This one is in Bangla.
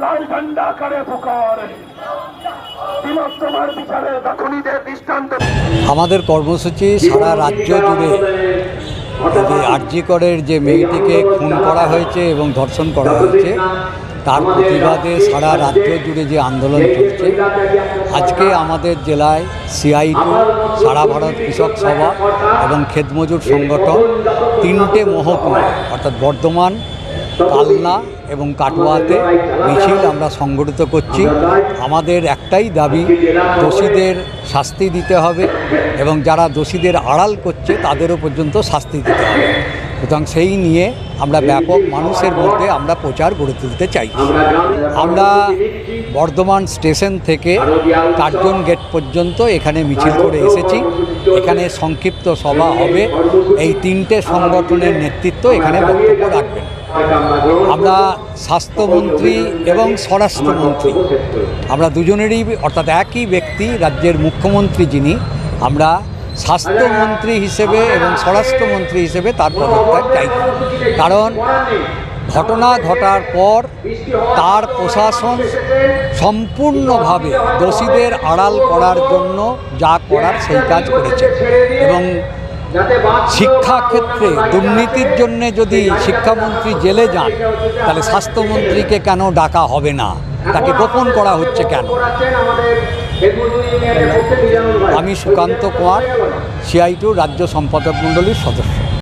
লাল আমাদের কর্মসূচি সারা রাজ্য জুড়ে আরজিকরের যে মেয়েটিকে খুন করা হয়েছে এবং ধর্ষণ করা হয়েছে, তার প্রতিবাদে সারা রাজ্য জুড়ে যে আন্দোলন চলছে, আজকে আমাদের জেলায় সিআইটু সারা ভারত কৃষক সভা এবং ক্ষেতমজুর সংগঠন, তিনটে মহকুমা, অর্থাৎ বর্ধমান কালনা এবং কাটোয়াতে মিছিল আমরা সংগঠিত করছি। আমাদের একটাই দাবি, দোষীদের শাস্তি দিতে হবে এবং যারা দোষীদের আড়াল করছে তাদেরও পর্যন্ত শাস্তি দিতে হবে। সুতরাং সেই নিয়ে আমরা ব্যাপক মানুষের মধ্যে আমরা প্রচার গড়ে তুলতে চাই। আমরা বর্ধমান স্টেশন থেকে কার্জন গেট পর্যন্ত এখানে মিছিল করে এসেছি। এখানে সংক্ষিপ্ত সভা হবে। এই তিনটে সংগঠনের নেতৃত্ব এখানে বক্তব্য রাখবেন। আমরা স্বাস্থ্যমন্ত্রী এবং স্বরাষ্ট্রমন্ত্রী। আমরা দুজনেরই অর্থাৎ একই ব্যক্তি, রাজ্যের মুখ্যমন্ত্রী যিনি। আমরা স্বাস্থ্যমন্ত্রী হিসেবে এবং স্বরাষ্ট্রমন্ত্রী হিসেবে তার পদত্যাগ চাই। কারণ ঘটনা ঘটার পর তার প্রশাসন সম্পূর্ণভাবে দোষীদের আড়াল করার জন্য যা করার সেই কাজ করেছে। এবং শিক্ষাক্ষেত্রে দুর্নীতির জন্য যদি শিক্ষামন্ত্রী জেলে যান তাহলে স্বাস্থ্যমন্ত্রীকে কেন ডাকা হবে না? তাকে গোপন করা হচ্ছে কেন? আমি সুকান্ত কুমার সিআইটু রাজ্য সম্পাদক মণ্ডলীর সদস্য।